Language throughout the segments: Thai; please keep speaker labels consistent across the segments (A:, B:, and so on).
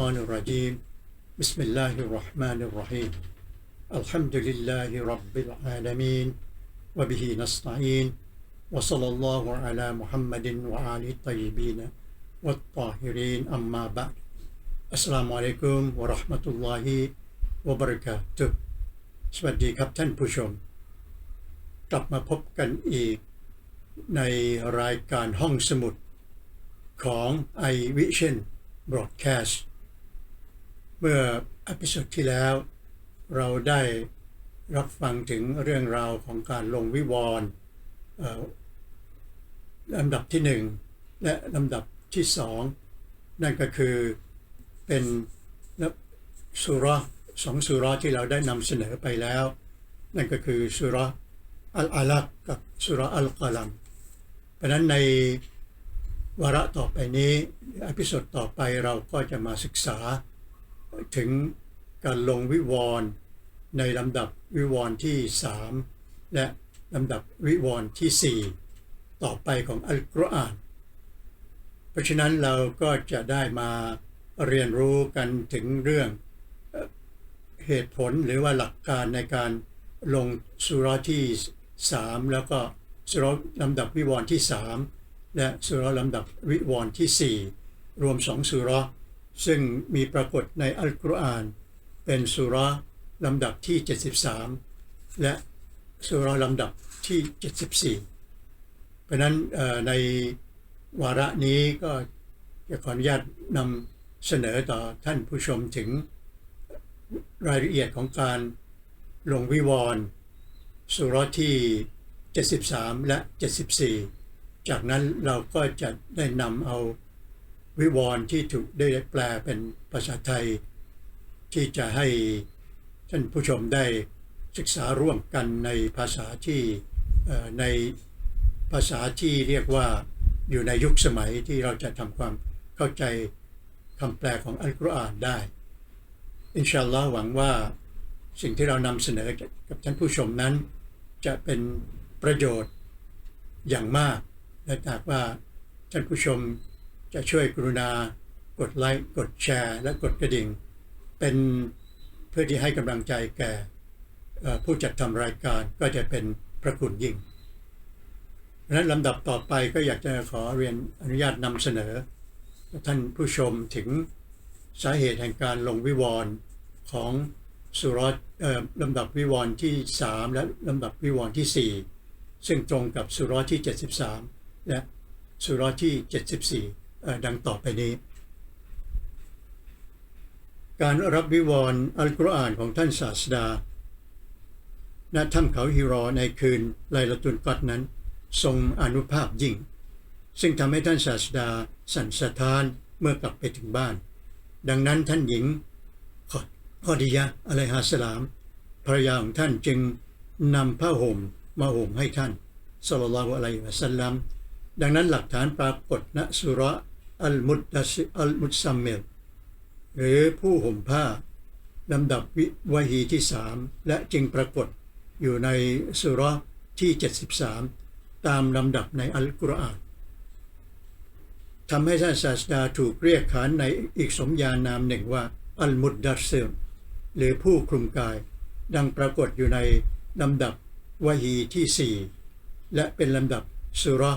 A: الشيطان الرجيم بسم الله الرحمن الرحيم الحمد لله رب العالمين وبه نستعين وصلى الله على محمد وآل الطيبين والطاهرين أما بعد السلام عليكم ورحمة الله وبركاته สวัสดีครับท่านผู้ชม กลับมาพบกันอีกในรายการห้องสมุดของ iVision Broadcast เมื่ออพิสดที่แล้ว เราได้รับฟังถึงเรื่องราวของการลงวิวรณ์ลำดับที่หนึ่งและลำดับที่สองนั่นก็คือเป็นสุราสองสุราที่เราได้นำเสนอไปแล้ว นั่นก็คือสุราอัลอาลักกับสุราอัลกอลัมเพราะฉะนั้นในวาระต่อไปนี้อพิสดต่อไปเราก็จะมาศึกษา ถึงการลงวิวรณ์ในลำดับวิวรณ์ที่ 3 และลำดับวิวรณ์ที่ 4 ต่อไปของอัลกุรอาน เพราะฉะนั้นเราก็จะได้มาเรียนรู้กันถึงเรื่องเหตุผลหรือว่าหลักการในการลงสุรที่ 3 แล้วก็สุร์ลำดับวิวรณ์ที่ 3 และสุร์ลำดับวิวรณ์ที่ 4 รวม2สุรา ซึ่งมีปรากฏในอัลกุรอาน เป็นสุราลำดับที่ 73 และสุราลำดับที่ 74 เพราะนั้นในวาระนี้ก็จะขออนุญาตนำเสนอต่อท่านผู้ชมถึงรายละเอียดของการลงวิวรณ์สุราที่ 73 และ 74 จากนั้นเราก็จะได้นำเอา วิวรณ์ที่ถูกได้แปลเป็นภาษาไทย ที่จะให้ท่านผู้ชมได้ศึกษาร่วมกันในภาษาที่ในภาษาที่เรียกว่าอยู่ในยุคสมัยที่เราจะทำความเข้าใจคำแปลของอัลกุรอานได้ อินชาอัลลอฮ์หวังว่าสิ่งที่เรานำเสนอกับท่านผู้ชมนั้น จะเป็นประโยชน์อย่างมาก และหากว่าท่านผู้ชม จะช่วยกรุณากดไลค์กดแชร์ และกดกระดิ่ง เป็นเพื่อที่ให้กำลังใจแก่ผู้จัดทำรายการก็จะเป็นพระคุณยิ่งดังนั้นลำดับต่อไปก็อยากจะขอเรียนอนุญาตนำเสนอ ท่านผู้ชมถึงสาเหตุแห่งการลงวิวรณ์ของสุรษเอ่อลำดับวิวรณ์ที่ 3 และลำดับวิวรณ์ที่ 4 ซึ่งตรงกับสุรษที่ 73 และสุรษที่ 74เอ่ ดังต่อไปนี้ การรับวิวรณ์อัลกุรอานของท่านศาสดา ณ ถ้ำเขาฮิรอในคืนไลลตุลกัดนั้น ทรงอนุภาพยิ่ง ซึ่งทำให้ท่านศาสดาสั่นสะท้านเมื่อกลับไปถึงบ้าน ดังนั้นท่านหญิงขอดียะอะลัยฮาสลามภรรยาของท่านจึงนำผ้าห่มมาห่มให้ท่านสลลัลลอฮุอะลัยฮิวะสัลลัมดังนั้นหลักฐานปรากฏณสุระ อัลมุดดัสอัลมุดซัมเมลหรือผู้ห่มผ้าลำดับวิวาฮีที่สามและจึงปรากฏอยู่ในสุเรที่ 73 ตามลำดับในอัลกุรอานทำให้ท่านศาสดาถูกเรียกขานในอีกสมญานามหนึ่งว่า อัลมุดดัสเซลหรือผู้คลุมกาย ดังปรากฏอยู่ในลำดับวาฮีที่ 4 และเป็นลำดับสุรา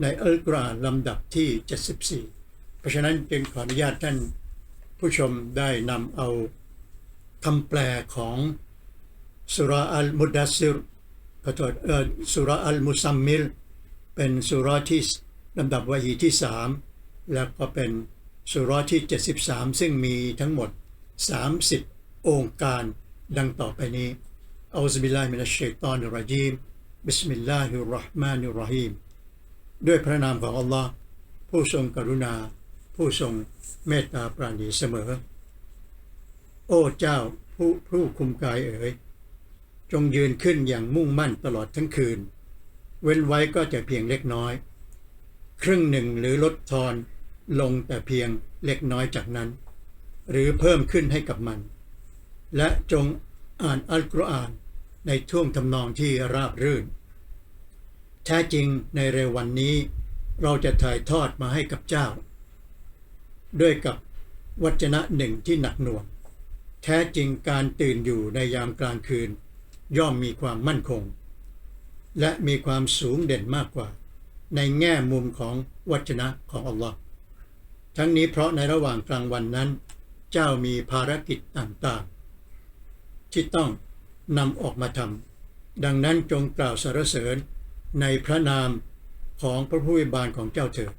A: ในอัลกุรอานลำดับที่ 74 เพราะฉะนั้นจึงขออนุญาตท่านผู้ชมได้นำเอาคำแปลของสุราอัลมุดดัสซิรขอโทษสุราอัลมุซัมมิล เป็นสุราที่ลำดับวาฮีที่ 3 แล้วก็เป็นสุราที่ 73 ซึ่งมีทั้งหมด 30 องค์การดังต่อไปนี้อัลลอฮฺบิลลาฮิมินัชชัยฏอนิรราะญีมบิสมิลลาฮิรราะห์มานิรรฮีม ด้วยพระนามของอัลลอฮ์ผู้ทรงกรุณา ผู้ทรงเมตตาปราณีเสมอ โอ้เจ้าผู้ผู้คุมกายเอ๋ยจงยืนขึ้นอย่างมุ่งมั่นตลอดทั้งคืน เว้นไว้ก็จะเพียงเล็กน้อย ครึ่งหนึ่งหรือลดทอนลงแต่เพียงเล็กน้อยจากนั้น หรือเพิ่มขึ้นให้กับมัน และจงอ่านอัลกุรอานในท่วงทำนองที่ราบรื่น แท้จริงในเร็ววันนี้ เราจะถ่ายทอดมาให้กับเจ้า ด้วยกับวัจนะหนึ่งที่หนักหน่วง แท้จริงการตื่นอยู่ในยามกลางคืน ย่อมมีความมั่นคง และมีความสูงเด่นมากกว่า ในแง่มุมของวัจนะของอัลลอฮ์ทั้งนี้เพราะในระหว่างกลางวันนั้น เจ้ามีภารกิจต่างๆ ที่ต้องนำออกมาทำดังนั้นจงกล่าวสรรเสริญ ในพระนามของพระผู้วิบาลของเจ้าเถิด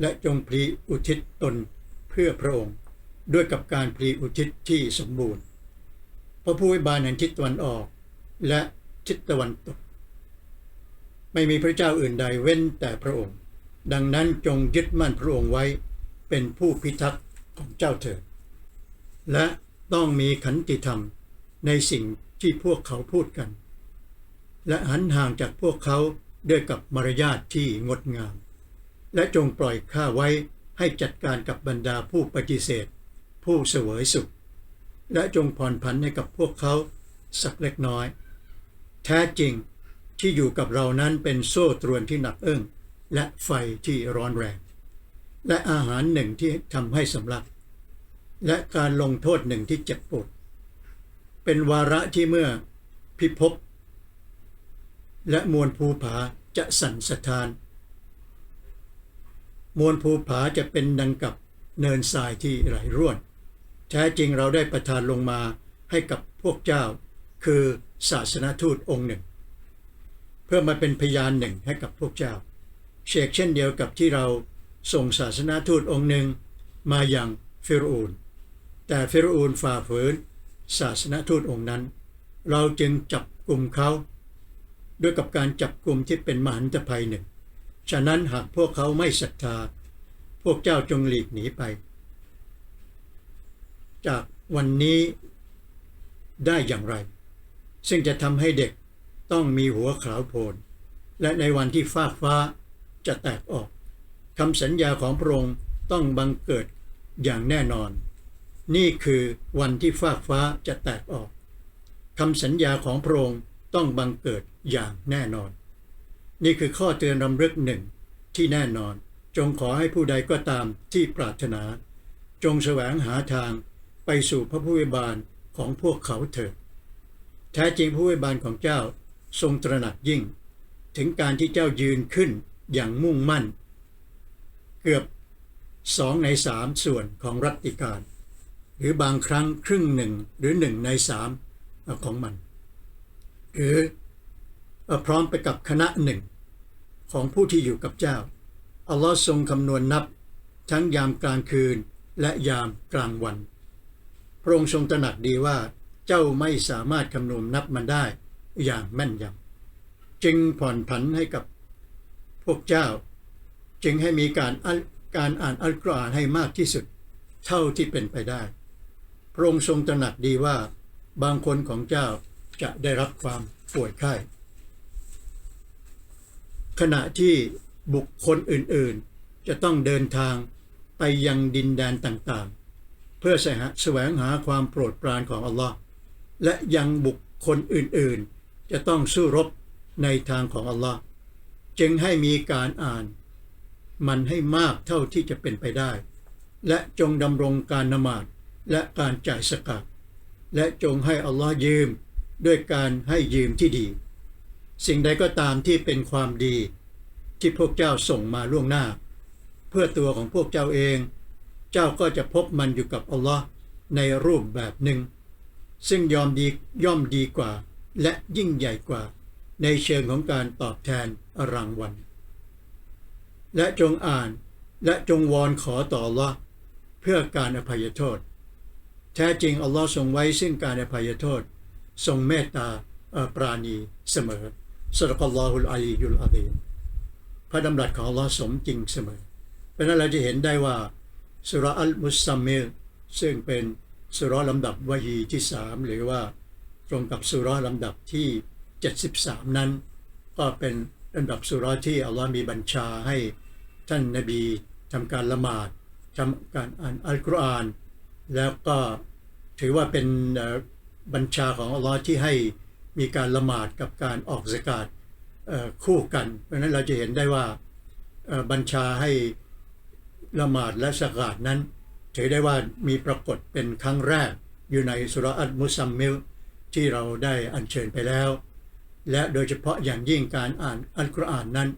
A: และจงพลีอุทิศตนเพื่อพระองค์ ด้วยกับการพลีอุทิศที่สมบูรณ์ พระผู้วิบาลแห่งทิศตะวันออก และทิศตะวันตก ไม่มีพระเจ้าอื่นใดเว้นแต่พระองค์ ดังนั้นจงยึดมั่นพระองค์ไว้เป็นผู้พิทักษ์ของเจ้าเถิดและต้องมีขันติธรรมในสิ่งที่พวกเขาพูดกัน และหันห่างจากพวกเขาด้วยกับมารยาทที่งดงาม และจงปล่อยข้าไว้ให้จัดการกับบรรดาผู้ปฏิเสธ ผู้เสวยสุข และจงผ่อนผันให้กับพวกเขาสักเล็กน้อย แท้จริงที่อยู่กับเรานั้นเป็นโซ่ตรวนที่หนักเอึ้งและไฟที่ร้อนแรง และอาหารหนึ่งที่ทำให้สำลัก และการลงโทษหนึ่งที่เจ็บปวดเป็นวาระที่เมื่อพิภพ และมวลภูผาจะสั่นสะท้าน มวลภูผาจะเป็นดังกับเนินทรายที่ไหลร่วน แท้จริงเราได้ประทานลงมาให้กับพวกเจ้า คือศาสนทูตองค์หนึ่ง เพื่อมาเป็นพยานหนึ่งให้กับพวกเจ้า เชกเช่นเดียวกับที่เราส่งศาสนาทูตองค์หนึ่งมาอย่างฟิรูนแต่ฟิรูนฝ่าฝืนศาสนาทูตองค์นั้น เราจึงจับกลุ่มเขา ด้วยกับการจับกลุ่มที่เป็นมหันตภัยหนึ่ง ฉะนั้นหากพวกเขาไม่ศรัทธา พวกเจ้าจงหลีกหนีไป จากวันนี้ได้อย่างไร ซึ่งจะทำให้เด็กต้องมีหัวขาวโพลนและในวันที่ฟ้าฟ้าจะแตกออกคำสัญญาของพระองค์ต้องบังเกิดอย่างแน่นอน นี่คือวันที่ฟ้าฟ้าจะแตกออกคำสัญญาของพระองค์ ต้องบังเกิดอย่างแน่นอน นี่คือข้อเตือนรำลึกหนึ่งที่แน่นอน จงขอให้ผู้ใดก็ตามที่ปรารถนา จงแสวงหาทางไปสู่พระผู้วิบาลของพวกเขาเถิดแท้จริงผู้วิบาลของเจ้าทรงตระหนักยิ่ง ถึงการที่เจ้ายืนขึ้นอย่างมุ่งมั่น เกือบสองในสามส่วนของรัติการ หรือบางครั้งครึ่งหนึ่งหรือหนึ่งในสามของมัน หรือพร้อมไปกับคณะหนึ่ง ของผู้ที่อยู่กับเจ้า อัลลอฮ์ทรงคำนวณนับ ทั้งยามกลางคืนและยามกลางวัน พระองค์ทรงตระหนักดีว่า เจ้าไม่สามารถคำนวณนับมันได้อย่างแม่นยำจึงผ่อนผันให้กับพวกเจ้า จึงให้มีการการอ่านอัลกุรอานให้มากที่สุด เท่าที่เป็นไปได้ พระองค์ทรงตระหนักดีว่า บางคนของเจ้า จะได้รับความป่วยไข้ ขณะที่บุคคลอื่นๆ จะต้องเดินทางไปยังดินแดนต่างๆ เพื่อแสวงหาความโปรดปรานของอัลลอฮ์และยังบุคคลอื่นๆ จะต้องสู้รบในทางของอัลลอฮ์จึงให้มีการอ่าน มันให้มากเท่าที่จะเป็นไปได้ และจงดำรงการนมาดและการจ่ายสกัดและจงให้อัลลอฮ์ยืม ด้วยการให้ยืมที่ดี สิ่งใดก็ตามที่เป็นความดี ที่พวกเจ้าส่งมาล่วงหน้า เพื่อตัวของพวกเจ้าเอง เจ้าก็จะพบมันอยู่กับอัลลอฮ์ในรูปแบบหนึ่ง ซึ่งยอมดีย่อมดีกว่า และยิ่งใหญ่กว่า ในเชิงของการตอบแทนรางวัล และจงอ่านและจงวอนขอต่ออัลลอฮ์เพื่อการอภัยโทษ แท้จริงอัลลอฮ์ทรงไว้ซึ่งการอภัยโทษ ทรงเมตตาปราณีเสมอสุลกัลลอฮุลอาลียุลอาดีพระดำรัสของลอสมจริงเสมอ เพราะนั้นเราจะเห็นได้ว่าสุรอัลมุสซัมมิลซึ่งเป็นสุรลำดับวะฮีที่สามหรือว่าตรงกับสุรลำดับที่ 73 นั้น ก็เป็นลำดับสุรที่อัลลอฮ์มีบัญชาให้ท่านนบีทำการละหมาดทำการอ่านอัลกุรอาน แล้วก็ถือว่าเป็น บัญชาของอัลลอฮ์ที่ให้มีการละหมาดกับการออกสกาดคู่กัน เพราะนั้นเราจะเห็นได้ว่าบัญชาให้ละหมาดและสกาดนั้นถือได้ว่ามีปรากฏเป็นครั้งแรกอยู่ในสุราอัลมุซัมมิลที่เราได้อัญเชิญไปแล้ว และโดยเฉพาะอย่างยิ่งการอ่านอัลกุรอานนั้น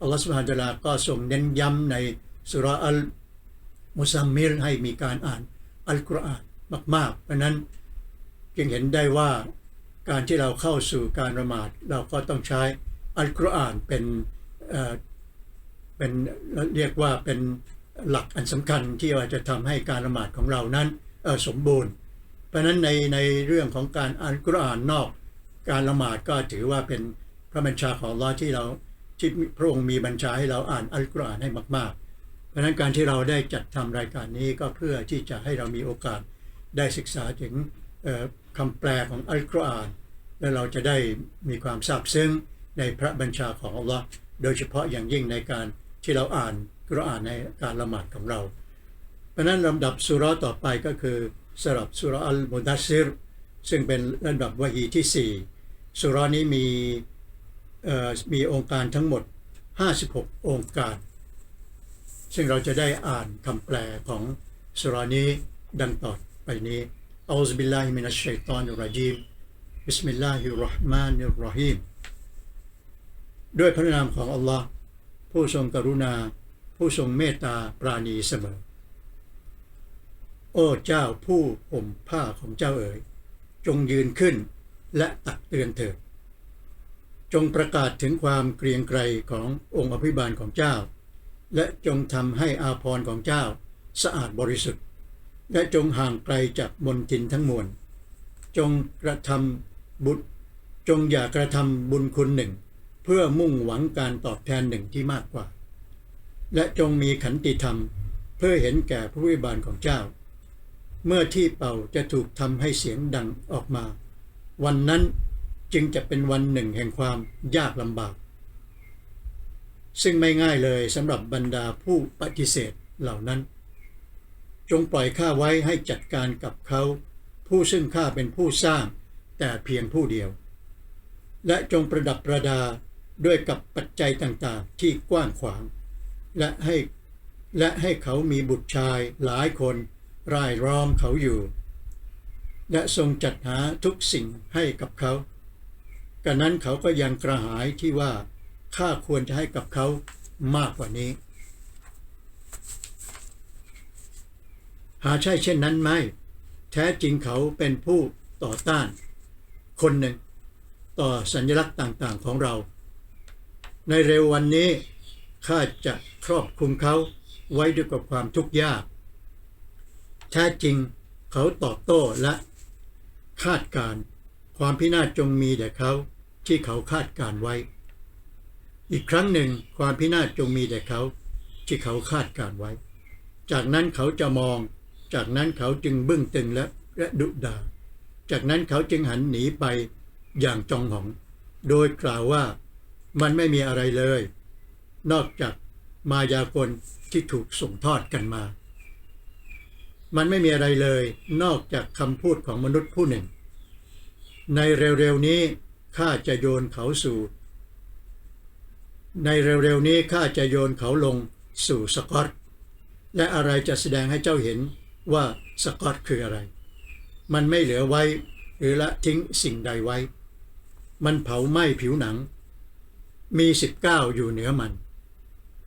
A: อัลลอฮฺสุบฮานตะอาลาก็ทรงเน้นย้ำในสุราอัลมุซัมมิลให้มีการอ่านอัลกุรอานมากๆเพราะนั้น จึงเห็นได้ว่าการที่เราเข้าสู่การละหมาด เราก็ต้องใช้อัลกุรอานเป็นเอ่อเป็นเรียกว่าเป็นหลักอันสำคัญที่ว่าจะทำให้การละหมาดของเรานั้นสมบูรณ์ เพราะฉะนั้นในในเรื่องของการอ่านกุรอานนอก การละหมาดก็ถือว่าเป็นพระบัญชาของลอที่เราที่พระองค์มีบัญชาให้เราอ่านอัลกุรอานให้มากๆ เพราะฉะนั้นการที่เราได้จัดทำรายการนี้ก็เพื่อที่จะให้เรามีโอกาสได้ศึกษาถึง คำแปลของอัลกุรอาน และเราจะได้มีความซาบซึ้งในพระบัญชาของอัลลอฮ์โดยเฉพาะอย่างยิ่งในการที่เราอ่านกุรอานในการละหมาดของเรา เพราะนั้นลำดับสุราต่อไปก็คือสำหรับสุราอัลมุดัสซิรซึ่งเป็นลำดับวะฮีที่ 4 สุรานี้มีมีองค์การทั้งหมด 56 องค์การ ซึ่งเราจะได้อ่านคำแปลของสุรานี้ดังต่อไปนี้ อัลลอฮฺบิลลาฮิมินัชชัยตานุรรจีมบิสมิลลาฮิรเราะห์มานิรเราะฮีมด้วยพระนามของอัลลอฮ์ผู้ทรงกรุณา ผู้ทรงเมตตาปราณีเสมอ โอ้เจ้าผู้ห่มผ้าของเจ้าเอ๋ย จงยืนขึ้นและตักเตือนเถิด จงประกาศถึงความเกรียงไกรขององค์อภิบาลของเจ้า และจงทำให้อาภรณ์ของเจ้า สะอาดบริสุทธิ์ และจงห่างไกลจากมนทินทั้งมวล จงกระทำบุญจงอย่ากระทำบุญคุณหนึ่ง เพื่อมุ่งหวังการตอบแทนหนึ่งที่มากกว่า และจงมีขันติธรรม เพื่อเห็นแก่ผู้วิบาลของเจ้า เมื่อที่เป่าจะถูกทำให้เสียงดังออกมา วันนั้นจึงจะเป็นวันหนึ่งแห่งความยากลำบาก ซึ่งไม่ง่ายเลยสำหรับบรรดาผู้ปฏิเสธเหล่านั้น จงปล่อยข้าไว้ให้จัดการกับเขา ผู้ซึ่งข้าเป็นผู้สร้าง แต่เพียงผู้เดียว และจงประดับประดาด้วยกับปัจจัยต่างๆที่กว้างขวาง และให้และให้เขามีบุตรชายหลายคนรายล้อมเขาอยู่ และทรงจัดหาทุกสิ่งให้กับเขากันนั้นเขาก็ยังกระหายที่ว่าข้าควรจะให้กับเขามากกว่านี้ หาใช่เช่นนั้นไหม แท้จริงเขาเป็นผู้ต่อต้าน คนหนึ่ง ต่อสัญลักษณ์ต่างๆของเรา ในเร็ววันนี้ข้าจะครอบคลุมเขาไว้ด้วยกับความทุกข์ยาก แท้จริงเขาตอบโต้และคาดการณ์ความพินาศจงมีแด่เขาที่เขาคาดการณ์ไว้ อีกครั้งหนึ่งความพินาศจงมีแด่เขาที่เขาคาดการณ์ไว้ จากนั้นเขาจะมอง จากนั้นเขาจึงบึ้งตึงและและดุดา จากนั้นเขาจึงหันหนีไปอย่างจองหอง โดยกล่าวว่ามันไม่มีอะไรเลย นอกจากมายากลที่ถูกส่งทอดกันมา มันไม่มีอะไรเลย นอกจากคำพูดของมนุษย์ผู้หนึ่ง ในเร็วๆนี้ข้าจะโยนเขาสู่ ในเร็วๆนี้ข้าจะโยนเขาลงสู่สกอตและอะไรจะแสดงให้เจ้าเห็น ว่าสกอตคืออะไร มันไม่เหลือไว้ หรือละทิ้งสิ่งใดไว้ มันเผาไหม้ผิวหนัง มีสิบเก้าอยู่เหนือมัน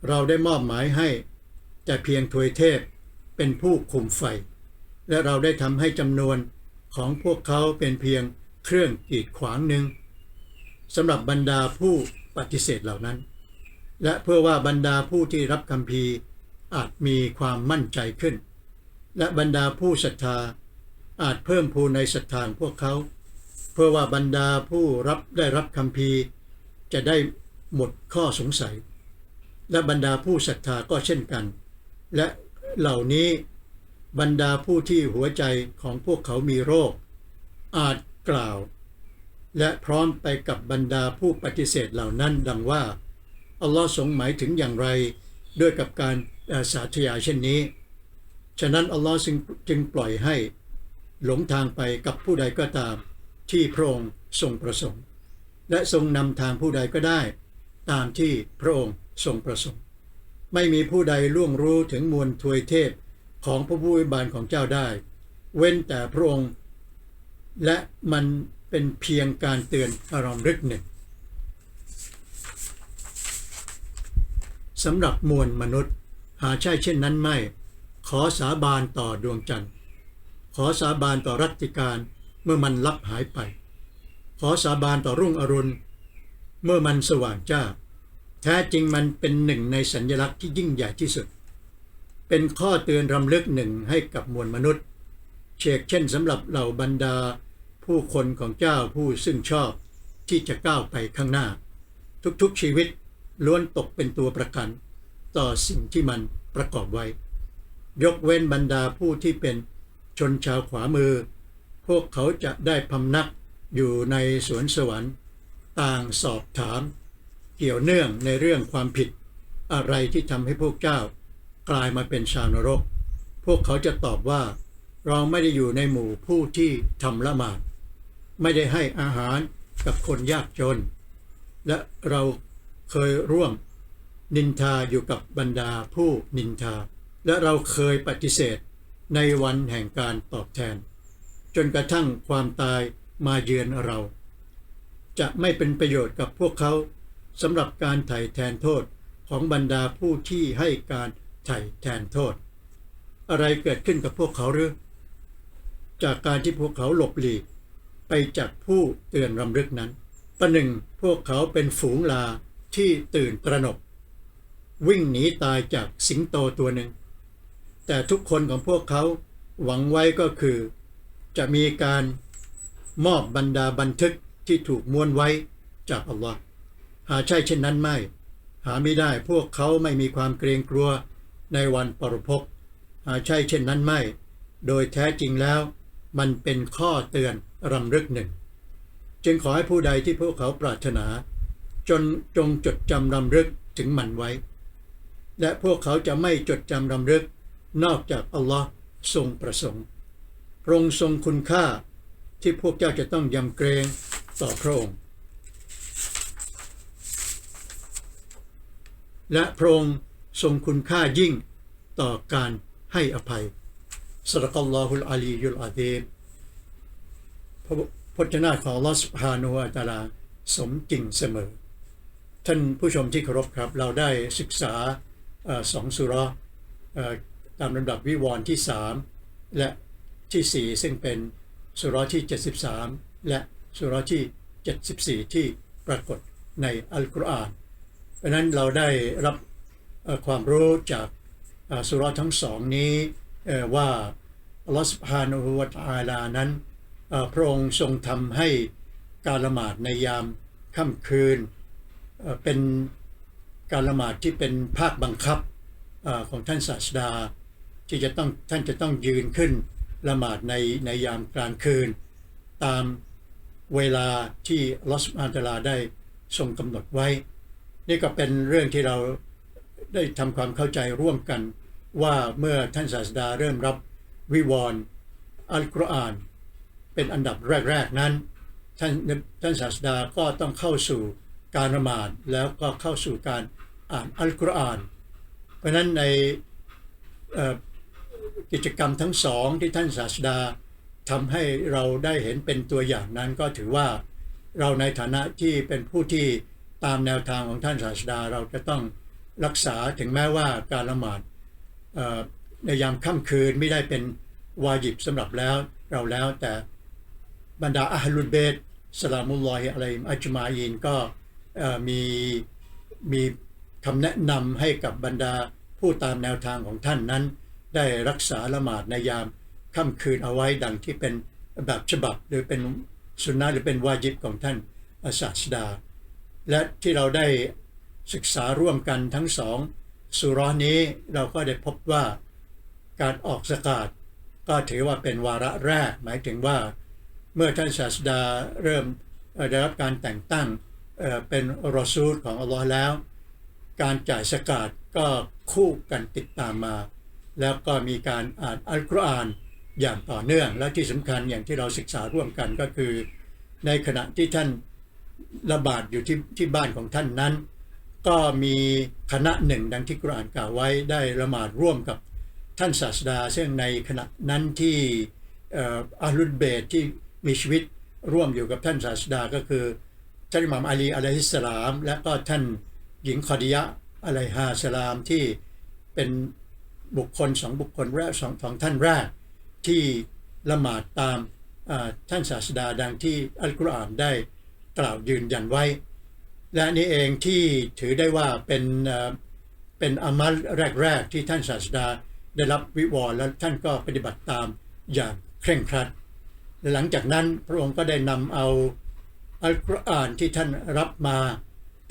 A: เราได้มอบหมายให้ แต่เพียงทวยเทพเป็นผู้คุมไฟ และเราได้ทำให้จำนวนของพวกเขาเป็นเพียงเครื่องกีดขวางหนึ่งสำหรับบรรดาผู้ปฏิเสธเหล่านั้น และเพื่อว่าบรรดาผู้ที่รับคำพีร์อาจมีความมั่นใจขึ้น และบรรดาผู้ศรัทธาอาจเพิ่มพูนในศรัทธาพวกเขา เพื่อว่าบรรดาผู้รับได้รับคำพีจะได้หมดข้อสงสัย และบรรดาผู้ศรัทธาก็เช่นกัน และเหล่านี้บรรดาผู้ที่หัวใจของพวกเขามีโรค อาจกล่าว และพร้อมไปกับบรรดาผู้ปฏิเสธเหล่านั้นดังว่าอัลลอฮ์ทรงหมายถึงอย่างไร ด้วยกับการสาธยายเช่นนี้ ฉะนั้นอัลลอฮ์จึงปล่อยให้หลงทางไปกับผู้ใดก็ตาม ที่พระองค์ทรงประสงค์ และทรงนำทางผู้ใดก็ได้ ตามที่พระองค์ทรงประสงค์ ไม่มีผู้ใดล่วงรู้ถึงมวลทวยเทพของพระผู้วยบานของเจ้าได้ เว้นแต่พระองค์ และมันเป็นเพียงการเตือนอารมณ์รึกหนึ่งสำหรับมวลมนุษย์ หาใช่เช่นนั้นไม่ ขอสาบานต่อดวงจันทร์ ขอสาบานต่อรัติการเมื่อมันลับหายไป ขอสาบานต่อรุ่งอรุณ เมื่อมันสว่างจ้า แท้จริงมันเป็นหนึ่งในสัญลักษณ์ที่ยิ่งใหญ่ที่สุด เป็นข้อเตือนรำลึกหนึ่งให้กับมวลมนุษย์ เชกเช่นสำหรับเหล่าบรรดา ผู้คนของเจ้าผู้ซึ่งชอบที่จะก้าวไปข้างหน้า ทุกๆชีวิตล้วนตกเป็นตัวประกัน ต่อสิ่งที่มันประกอบไว้ ยกเว้นบรรดาผู้ที่เป็นชนชาวขวามือ พวกเขาจะได้พำนักอยู่ในสวนสวรรค์ ต่างสอบถาม เกี่ยวเนื่องในเรื่องความผิด อะไรที่ทำให้พวกเจ้ากลายมาเป็นชาวนรก พวกเขาจะตอบว่า เราไม่ได้อยู่ในหมู่ผู้ที่ทำละหมาด ไม่ได้ให้อาหารกับคนยากจน และเราเคยร่วมนินทาอยู่กับบรรดาผู้นินทา และเราเคยปฏิเสธในวันแห่งการตอบแทน จนกระทั่งความตายมาเยือนเรา จะไม่เป็นประโยชน์กับพวกเขาสำหรับการไถ่แทนโทษของบรรดาผู้ที่ให้การไถ่แทนโทษ อะไรเกิดขึ้นกับพวกเขาหรือ จากการที่พวกเขาหลบหลีกไปจากผู้เตือนรำลึกนั้นประหนึ่งพวกเขาเป็นฝูงลาที่ตื่นตระหนก วิ่งหนีตายจากสิงโตตัวหนึ่ง แต่ทุกคนของพวกเขาหวังไว้ก็คือ จะมีการมอบบรรดาบันทึกที่ถูกม้วนไว้จากอัลลอฮ์หาใช่เช่นนั้นไม่ หาไม่ได้พวกเขาไม่มีความเกรงกลัวในวันปรภพหาใช่เช่นนั้นไม่ โดยแท้จริงแล้ว มันเป็นข้อเตือนรำลึกหนึ่ง จึงขอให้ผู้ใดที่พวกเขาปรารถนา จนจงจดจำรำลึกถึงมันไว้ และพวกเขาจะไม่จดจำรำลึก นอกจากอัลลอฮ์ทรงประสงค์พระองค์ทรงคุณค่าที่พวกเจ้าจะต้องยำเกรงต่อพระองค์ และพระองค์ทรงคุณค่ายิ่งต่อการให้อภัยสรักัลลอฮุลอาลียุลอาดีมพระพจนาของลอสพานุอัตาลาสมจริงเสมอ ท่านผู้ชมที่เคารพครับ เราได้ศึกษาอสองสุราะห์เอ่อ ตามลำดับวิวรณ์ที่ 3 และที่ 4 ซึ่งเป็นสุรที่ 73 และสุรที่ 74 ที่ปรากฏในอัลกุรอานเพราะนั้นเราได้รับความรู้จากสุรทั้งสองนี้ว่าอัลลอฮฺสุบฮานะฮูวะตอาลานั้นพระองค์ทรงทำให้การละหมาดในยามค่ำคืนเป็นการละหมาดที่เป็นภาคบังคับของท่านศาสดา ที่จะต้องท่านจะต้องยืนขึ้นละหมาดในในยามกลางคืน ตามเวลาที่ลอสุบฮานะฮูวะตะอาลาได้ทรงกำหนดไว้ นี่ก็เป็นเรื่องที่เราได้ทำความเข้าใจร่วมกัน ว่าเมื่อท่านศาสดาเริ่มรับวิวรณ์อัลกุรอาน เป็นอันดับแรก ๆ นั้น ท่านท่านศาสดาก็ต้องเข้าสู่การละหมาดแล้วก็เข้าสู่การอ่านอัลกุรอาน เพราะนั้นใน กิจกรรมทั้งสองที่ท่านศาสดาทำให้เราได้เห็นเป็นตัวอย่างนั้นก็ถือว่า เราในฐานะที่เป็นผู้ที่ตามแนวทางของท่านศาสดาเราจะต้องรักษาถึงแม้ว่าการละหมาดในยามค่ำคืนไม่ได้เป็นวาญิบสำหรับแล้วเราแล้วแต่บรรดาอัลลุเบตสลามุลลอฮิอะลัยมอัจมาอินก็มีมีคำแนะนำให้กับบรรดาผู้ตามแนวทางของท่านนั้น ได้รักษาละหมาดในยามค่ำคืนเอาไว้ดังที่เป็นแบบฉบับหรือเป็นสุนนะหรือเป็นวาญิบของท่านศาสดา และที่เราได้ศึกษาร่วมกันทั้งสองสุราะห์นี้เราก็ได้พบว่าการออกสกาดก็ถือว่าเป็นวาระแรก หมายถึงว่า เมื่อท่านศาสดาเริ่มได้รับการแต่งตั้งเอ่อเป็นรอซูลของอัลลอฮ์แล้ว การจ่ายสกาดก็คู่กันติดตามมา แล้วก็มีการอ่านอัลกุรอานอย่างต่อเนื่อง และที่สำคัญอย่างที่เราศึกษาร่วมกันก็คือ ในขณะที่ท่านระบาดอยู่ที่ที่บ้านของท่านนั้น ก็มีคณะหนึ่งดังที่กุรอานกล่าวไว้ได้ละหมาดร่วมกับท่านศาสดา ซึ่งในขณะนั้นที่อาลุนเบตที่มีชีวิตร่วมอยู่กับท่านศาสดาก็คือท่านอิหม่ามอาลีอะลัยฮิสสลาม และก็ท่านหญิงคอดียะอะลัยฮาสลามที่เป็น บุคคลสองบุคคลแรกสองสองท่านแรก ที่ละหมาดตามท่านศาสดาดังที่อัลกุรอานได้กล่าวยืนยันไว้ และนี่เองที่ถือได้ว่าเป็นเป็นอามัลแรก ๆ ที่ท่านศาสดาได้รับวิวรณ์และท่านก็ปฏิบัติตามอย่างเคร่งครัด หลังจากนั้นพระองค์ก็ได้นำเอาอัลกุรอานที่ท่านรับมา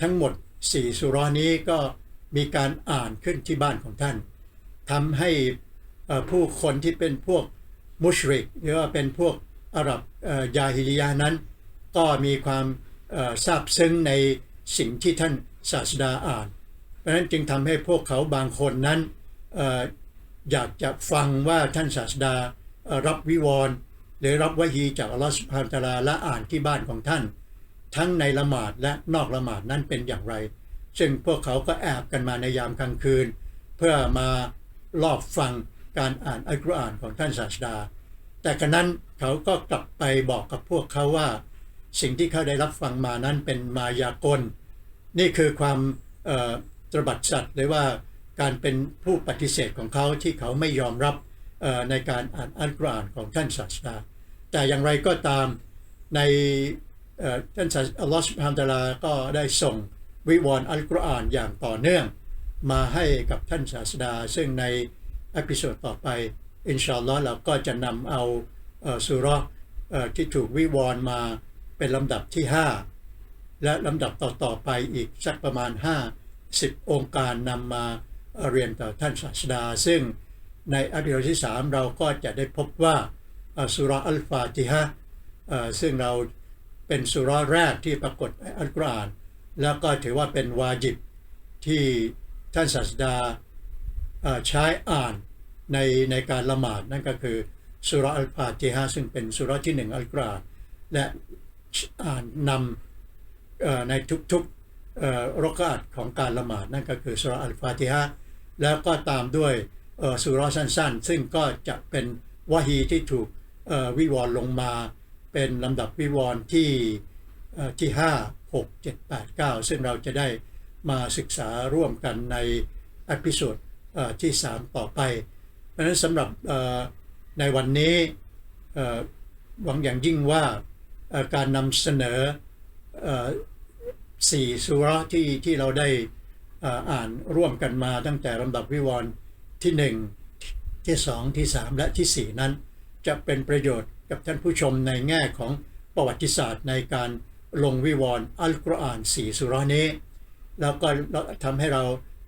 A: ทั้งหมดสี่สุรานี้ก็มีการอ่านขึ้นที่บ้านของท่าน ทำให้ผู้คนที่เป็นพวกมุชริกหรือว่าเป็นพวกอาหรับยาฮิลิยะห์นั้น ก็มีความซาบซึ้งในสิ่งที่ท่านศาสดาอ่าน เพราะนั้นจึงทำให้พวกเขาบางคนนั้นออยากจะฟังว่าท่านศาสดารับวิวรณ์หรือรับวะฮีจากอัลลอฮฺสุบฮานตะอาลาและอ่านที่บ้านของท่าน ทั้งในละหมาดและนอกละหมาดนั้นเป็นอย่างไร ซึ่งพวกเขาก็แอบกันมาในยามกลางคืน เพื่อมา ลอบฟังการอ่านอัลกุรอานของท่านศาสดา แต่กระนั้นเขาก็กลับไปบอกกับพวกเขาว่า สิ่งที่เขาได้รับฟังมานั้นเป็นมายากล นี่คือความตรบัดสัตว์หรือว่าการเป็นผู้ปฏิเสธของเขาที่เขาไม่ยอมรับในการอ่านอัลกุรอานของท่านศาสดา แต่อย่างไรก็ตามในท่านอัลลอฮฺสุบฮานตะอาลาก็ได้ส่งวิวรณ์อัลกุรอานอย่างต่อเนื่อง มาให้กับท่านศาสดา ซึ่งในอพิโซดต่อไป อินชาอัลลอฮ์เราก็จะนำเอาสุเราะห์เอ่อที่ถูกวิวรณ์มาเป็นลำดับที่ 5 และลำดับต่อๆไปอีกสักประมาณ50องค์การนำมาเรียนต่อท่านศาสดา ซึ่งในอพิโซดที่ 3 เราก็จะได้พบว่าสุราอัลฟาติฮะห์เอ่อซึ่งเราเป็นสุเราะห์แรกที่ปรากฏในอัลกุรอาน แล้วก็ถือว่าเป็นวาจิบที่ ท่านศาสดาใช้อ่านในในการละหมาดนั่นก็คือสุรอัลฟาติฮะซึ่งเป็นสุระที่หนึ่งอัลกุรอานและอ่านนำในทุกๆรกาตของการละหมาดนั่นก็คือสุรอัลฟาติฮะแล้วก็ตามด้วยสุระสั้นๆ ซึ่งก็จะเป็นวะฮีที่ถูกวิวรณ์ลงมาเป็นลำดับวิวรณ์ที่เอ่อที่ 5 6 7 8 9 ซึ่งเราจะได้ มาศึกษาร่วมกันในอพิโซดเอ่อที่ 3 ต่อไป เพราะฉะนั้นสำหรับในวันนี้หวังอย่างยิ่งว่าการนำเสนอสี่สุราะที่ที่เราได้อ่านร่วมกันมาตั้งแต่ลำดับวิวรณ์ที่หนึ่งที่สองที่สามและที่สี่นั้น จะเป็นประโยชน์กับท่านผู้ชมในแง่ของประวัติศาสตร์ในการลงวิวรณ์อัลกุรอานสี่สุรานี้ แล้วก็ทำให้เรา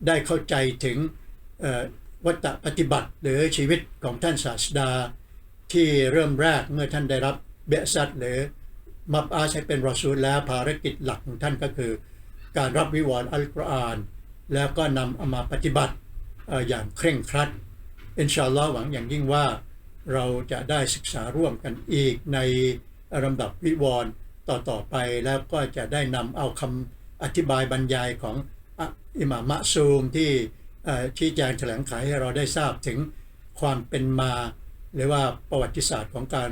A: ได้เข้าใจถึงวัตปฏิบัติหรือชีวิตของท่านศาสดา ที่เริ่มแรกเมื่อท่านได้รับเบสัตหรือมับอาใช้เป็นรอซูลแล้วภารกิจหลักของท่านก็คือ การรับวิวรณ์อัลกุรอาน แล้วก็นำเอามาปฏิบัติเอ่ออย่างเคร่งครัดอินชาอัลลอฮ์หวังอย่างยิ่งว่าเราจะได้ศึกษาร่วมกันอีกในลำดับวิวรณ์ต่อๆไปแล้วก็จะได้นำเอาคำ อธิบายบรรยายของอิหม่ามะซูมที่ชี้แจงแถลงไขให้เราได้ทราบถึงความเป็นมา หรือว่าประวัติศาสตร์ของการ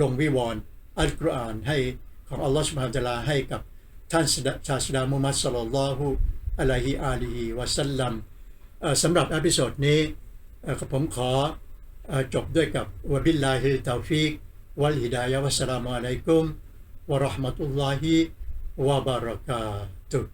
A: ลงวิวรณ์อัลกุรอานให้ของอัลลอฮฺสุบฮานตะอาลาให้กับท่านศาสดามุมัดศ็อลลัลลอฮุอะลัยฮิอาลีฮิวะสัลลัมสำหรับอพิโซดนี้ผมขอจบด้วยกับวะบิลลาฮิตาฟีกวัลฮิดายะวัสสลามุอะลัยกุมวะราะห์มะตุลลอฮิ ว